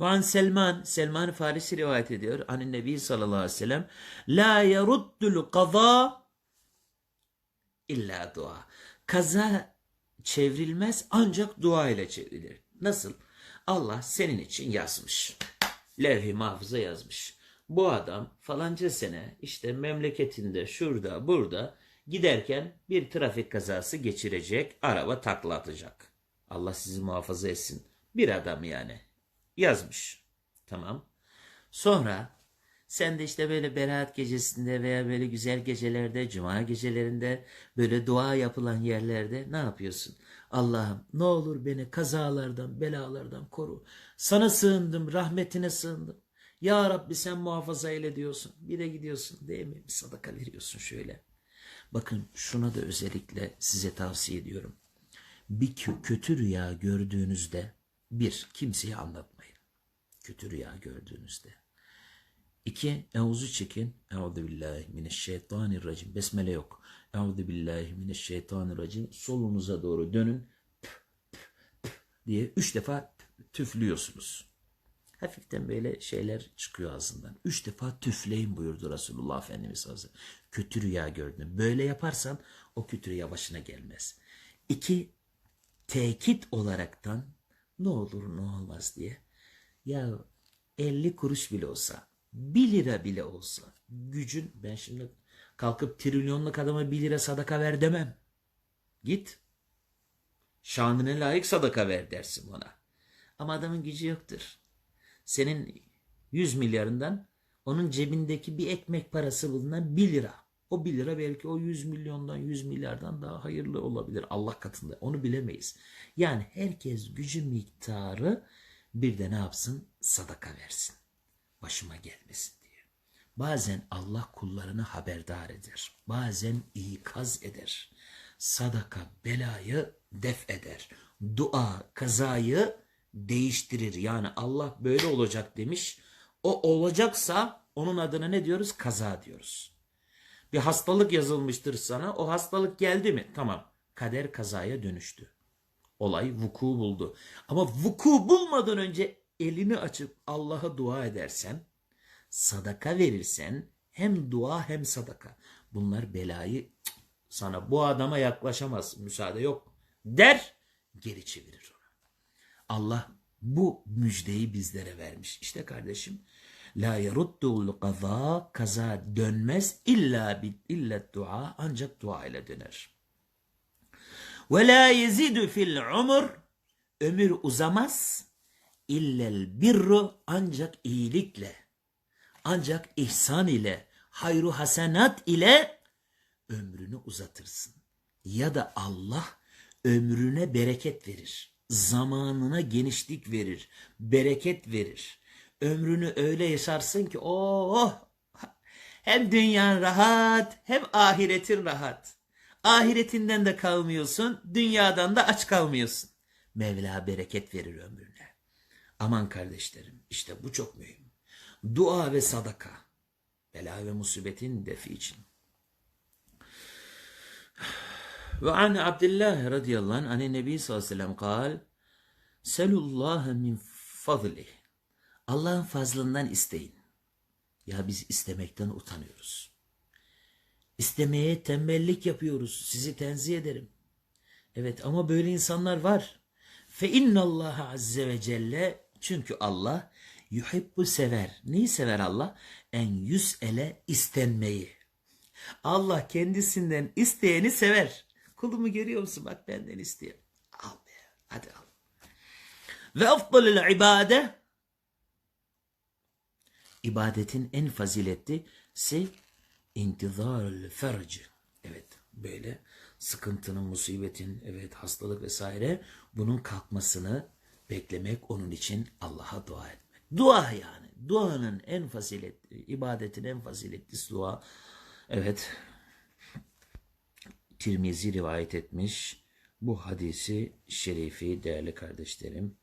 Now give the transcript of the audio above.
Ve an Selman, Selman Farisi rivayet ediyor. Anin Nebi sallallahu aleyhi ve sellem. La yeruddul kaza illa dua. Kaza çevrilmez ancak dua ile çevrilir. Nasıl? Allah senin için yazmış. Levh-i mahfuza yazmış. Bu adam falanca sene işte memleketinde şurada burada giderken bir trafik kazası geçirecek, araba takla atacak. Allah sizi muhafaza etsin. Bir adam yani. Yazmış. Tamam. Sonra sen de işte böyle beraat gecesinde veya böyle güzel gecelerde, cuma gecelerinde böyle dua yapılan yerlerde ne yapıyorsun? Allah'ım ne olur beni kazalardan, belalardan koru. Sana sığındım, rahmetine sığındım. Ya Rabbi sen muhafaza eyle diyorsun. Bir de gidiyorsun değil mi? Bir sadaka veriyorsun şöyle. Bakın şuna da özellikle size tavsiye ediyorum. Bir kö- kötü rüya gördüğünüzde bir, kimseye anlatmayın. Kötü rüya gördüğünüzde. İki, evuzu çekin. Euzu billahi mineşşeytanirracim. Besmele yok. Euzu billahi mineşşeytanirracim. Solunuza doğru dönün. Püf, püf, püf diye üç defa tüflüyorsunuz. Hafiften böyle şeyler çıkıyor ağzından. Üç defa tüfleyin buyurdu Resulullah Efendimiz sellem. Kötü rüya gördün. Böyle yaparsan o kötü rüya başına gelmez. İki, tekit olaraktan ne olur ne olmaz diye. Ya 50 kuruş bile olsa, 1 lira bile olsa gücün ben şimdi kalkıp trilyonluk adama 1 lira sadaka ver demem. Git. Şanına layık sadaka ver dersin ona. Ama adamın gücü yoktur. Senin 100 milyarından onun cebindeki bir ekmek parası bulunan 1 lira. O 1 lira belki o 100 milyondan 100 milyardan daha hayırlı olabilir Allah katında. Onu bilemeyiz. Yani herkes gücü miktarı bir de ne yapsın? Sadaka versin. Başıma gelmesin diye. Bazen Allah kullarını haberdar eder. Bazen ikaz eder. Sadaka belayı def eder. Dua kazayı değiştirir. Yani Allah böyle olacak demiş. O olacaksa onun adına ne diyoruz? Kaza diyoruz. Bir hastalık yazılmıştır sana. O hastalık geldi mi? Tamam. Kader kazaya dönüştü. Olay vuku buldu. Ama vuku bulmadan önce elini açıp Allah'a dua edersen, sadaka verirsen hem dua hem sadaka. Bunlar belayı "Cık, sana bu adama yaklaşamaz müsaade yok der geri çevirir onu. Allah bu müjdeyi bizlere vermiş. İşte kardeşim la yeruddul kaza kaza dönmez illa bi illa dua ancak dua ile döner. Ve la yezidu fil umur ömür uzamaz illel birru ancak iyilikle ancak ihsan ile hayru hasenat ile ömrünü uzatırsın. Ya da Allah ömrüne bereket verir. Zamanına genişlik verir. Bereket verir. Ömrünü öyle yaşarsın ki oh hem dünyan rahat hem ahiretin rahat. Ahiretinden de kalmıyorsun, dünyadan da aç kalmıyorsun. Mevla bereket verir ömrüne. Aman kardeşlerim, işte bu çok mühim. Dua ve sadaka. Bela ve musibetin defi için. Ve an Abdullah radıyallahu anh ane Nebi sallallahu aleyhi ve sellem kal Selullaha min fadlih. Allah'ın fazlından isteyin. Ya biz istemekten utanıyoruz. İstemeye tembellik yapıyoruz. Sizi tenzih ederim. Evet ama böyle insanlar var. Fe innallaha azze ve celle çünkü Allah yuhibbu sever. Neyi sever Allah? En yüz ele istenmeyi. Allah kendisinden isteyeni sever. Kulumu görüyor musun? Bak benden istiyor. Al be. Hadi al. Ve afdalil ibade ibadetin en faziletlisi intizarul ferc. Evet böyle sıkıntının, musibetin, evet hastalık vesaire bunun kalkmasını beklemek onun için Allah'a dua etmek. Dua yani. Duanın en faziletli, ibadetin en faziletlisi dua. Evet. Tirmizi rivayet etmiş. Bu hadisi şerifi değerli kardeşlerim